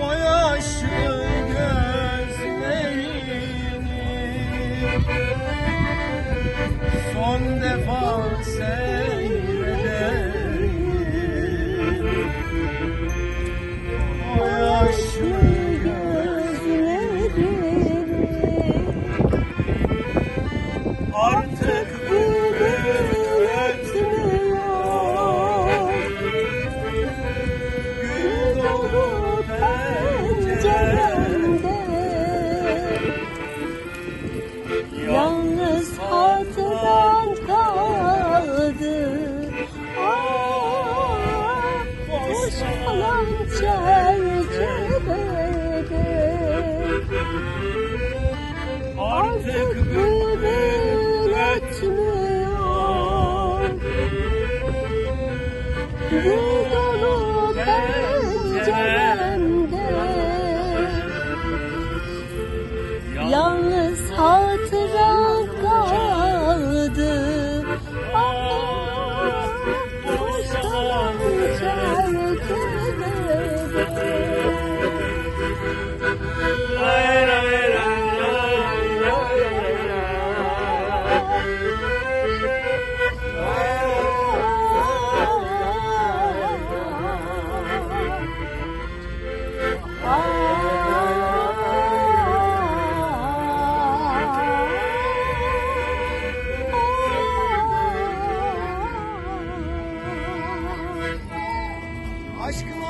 O gözlerini Son defa sen Yalnız hatıra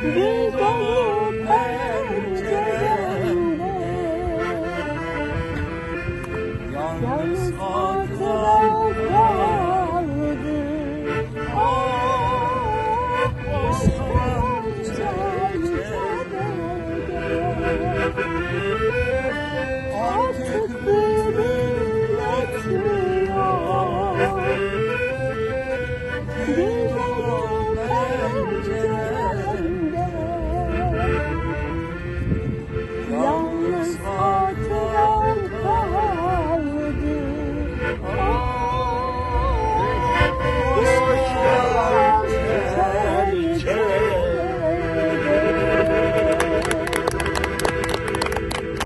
Green,